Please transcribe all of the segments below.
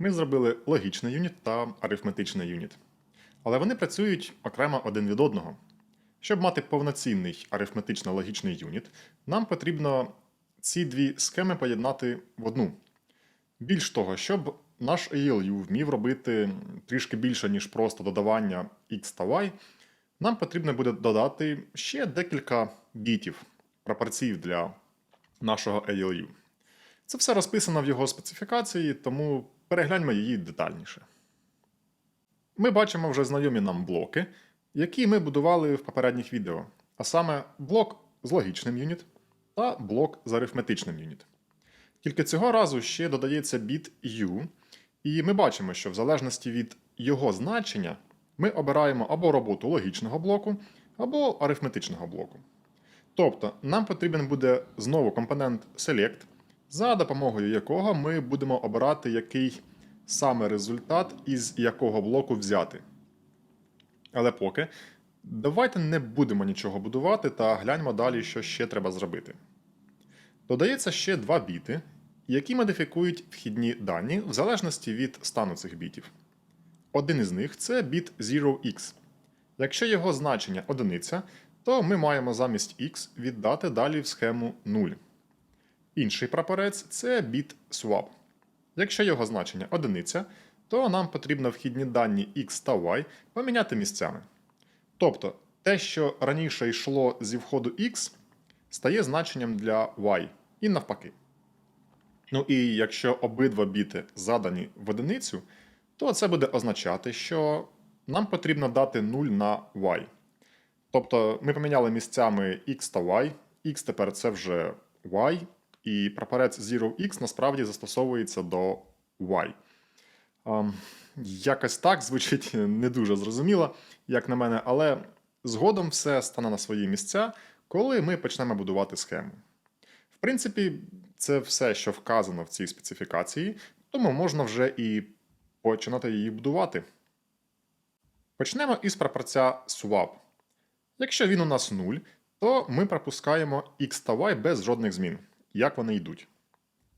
ми зробили логічний юніт та арифметичний юніт. Але вони працюють окремо один від одного. Щоб мати повноцінний арифметично-логічний юніт, нам потрібно ці дві схеми поєднати в одну. Більш того, щоб наш ALU вмів робити трішки більше, ніж просто додавання x та y, нам потрібно буде додати ще декілька бітів, пропорцій для нашого ALU. Це все розписано в його специфікації, тому перегляньмо її детальніше. Ми бачимо вже знайомі нам блоки, які ми будували в попередніх відео, а саме блок з логічним юніт та блок з арифметичним юніт. Тільки цього разу ще додається біт U, і ми бачимо, що в залежності від його значення ми обираємо або роботу логічного блоку, або арифметичного блоку. Тобто нам потрібен буде знову компонент Select, за допомогою якого ми будемо обирати, який саме результат із якого блоку взяти. Але поки давайте не будемо нічого будувати та гляньмо далі, що ще треба зробити. Додається ще два біти, які модифікують вхідні дані в залежності від стану цих бітів. Один із них це біт 0x. Якщо його значення одиниця, то ми маємо замість x віддати далі в схему 0. Інший прапорець це біт swap. Якщо його значення одиниця, то нам потрібно вхідні дані x та y поміняти місцями. Тобто те, що раніше йшло зі входу x, стає значенням для y і навпаки. Ну і якщо обидва біти задані в одиницю, то це буде означати, що нам потрібно дати 0 на y. Тобто ми поміняли місцями x та y, x тепер це вже y, і прапорець 0x насправді застосовується до y. Um, якось так звучить не дуже зрозуміло, як на мене, але згодом все стане на свої місця, коли ми почнемо будувати схему. В принципі, це все, що вказано в цій специфікації, тому можна вже і починати її будувати. Почнемо із прапорця swap. Якщо він у нас 0, то ми пропускаємо x та y без жодних змін, як вони йдуть.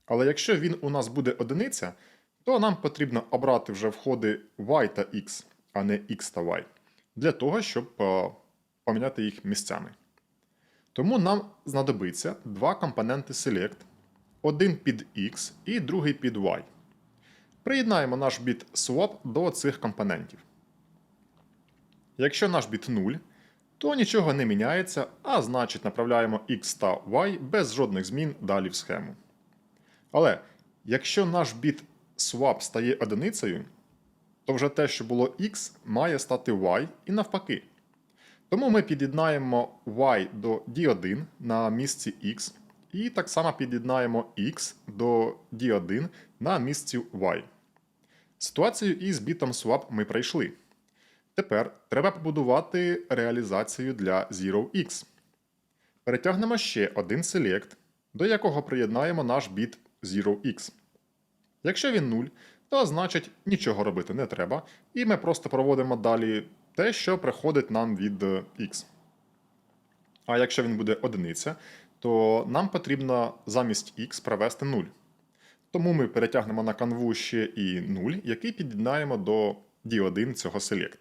Але якщо він у нас буде одиниця, то нам потрібно обрати вже входи y та x, а не x та y, для того, щоб е, поміняти їх місцями. Тому нам знадобиться два компоненти select, один під x і другий під y. Приєднаємо наш біт swap до цих компонентів. Якщо наш біт 0, то нічого не міняється, а значить направляємо x та y без жодних змін далі в схему. Але якщо наш біт swap стає одиницею, то вже те, що було x, має стати y і навпаки. Тому ми під'єднаємо y до d1 на місці x, і так само під'єднаємо x до d1 на місці y. Ситуацію із бітом swap ми пройшли. Тепер треба побудувати реалізацію для 0x. Перетягнемо ще один select, до якого приєднаємо наш біт 0x. Якщо він 0, то значить нічого робити не треба, і ми просто проводимо далі те, що приходить нам від x. А якщо він буде одиниця, то нам потрібно замість x провести 0. Тому ми перетягнемо на канву ще і 0, який під'єднаємо до D1 цього select.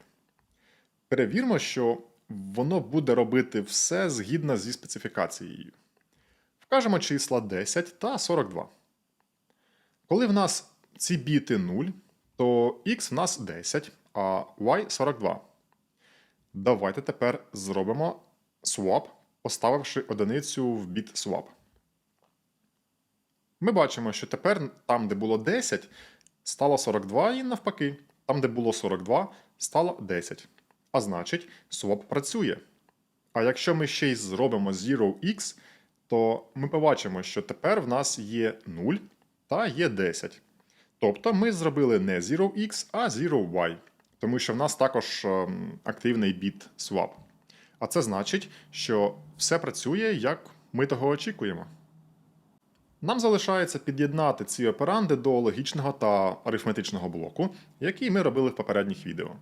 Перевірмо, що воно буде робити все згідно зі специфікацією. Вкажемо числа 10 та 42. Коли в нас ці біти 0, то x в нас 10, а y 42. Давайте тепер зробимо swap, поставивши одиницю в біт swap. Ми бачимо, що тепер там, де було 10, стало 42, і навпаки, там, де було 42, стало 10. А значить, swap працює. А якщо ми ще й зробимо 0x, то ми побачимо, що тепер в нас є 0 та є 10. Тобто ми зробили не 0x, а 0y, тому що в нас також ем, активний біт swap. А це значить, що все працює, як ми того очікуємо. Нам залишається під'єднати ці операнди до логічного та арифметичного блоку, який ми робили в попередніх відео.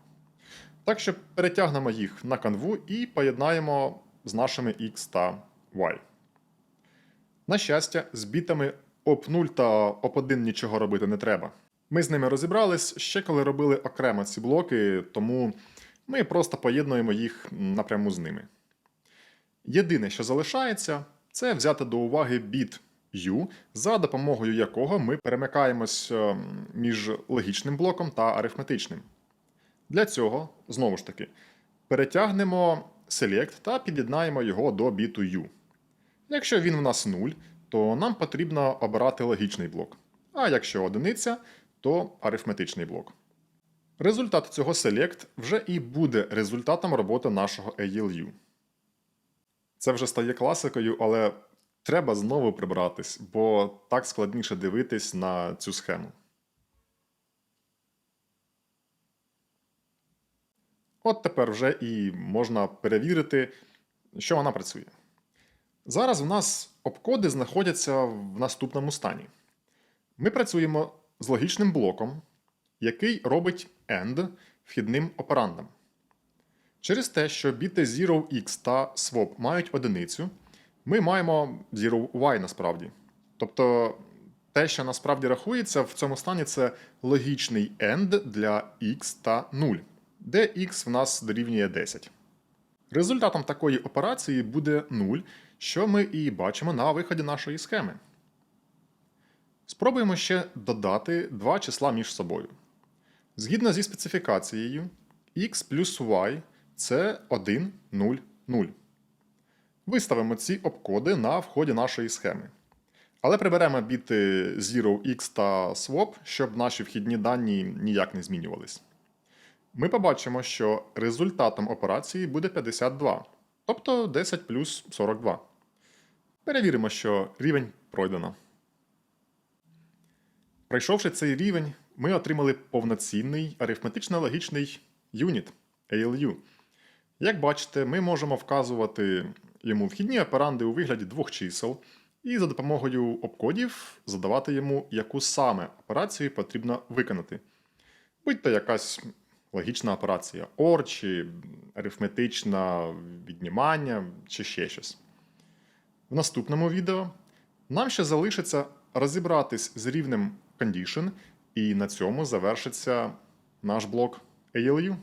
Так що перетягнемо їх на канву і поєднаємо з нашими x та y. На щастя, з бітами op0 та op1 нічого робити не треба. Ми з ними розібрались ще коли робили окремо ці блоки, тому ми просто поєднуємо їх напряму з ними. Єдине, що залишається, це взяти до уваги біт U, за допомогою якого ми перемикаємось е, між логічним блоком та арифметичним. Для цього, знову ж таки, перетягнемо select та під'єднаємо його до біту U. Якщо він в нас 0, то нам потрібно обирати логічний блок. А якщо одиниця, то арифметичний блок. Результат цього select вже і буде результатом роботи нашого ALU. Це вже стає класикою, але треба знову прибратись, бо так складніше дивитись на цю схему. От тепер вже і можна перевірити, що вона працює. Зараз в нас обкоди знаходяться в наступному стані. Ми працюємо з логічним блоком, який робить AND вхідним операндом. Через те, що біти 0x та swap мають одиницю, ми маємо 0y насправді. Тобто те, що насправді рахується в цьому стані, це логічний AND для x та 0, де x в нас дорівнює 10. Результатом такої операції буде 0, що ми і бачимо на виході нашої схеми. Спробуємо ще додати два числа між собою. Згідно зі специфікацією, x плюс y це 1, 0, 0. Виставимо ці обкоди на вході нашої схеми. Але приберемо біти 0x та swap, щоб наші вхідні дані ніяк не змінювались. Ми побачимо, що результатом операції буде 52, тобто 10 плюс 42. Перевіримо, що рівень пройдено. Пройшовши цей рівень, ми отримали повноцінний арифметично-логічний юніт ALU. Як бачите, ми можемо вказувати йому вхідні операнди у вигляді двох чисел, і за допомогою обкодів задавати йому, яку саме операцію потрібно виконати. Будь то якась логічна операція OR, чи арифметичне віднімання, чи ще щось. В наступному відео нам ще залишиться розібратись з рівнем condition, і на цьому завершиться наш блок ALU.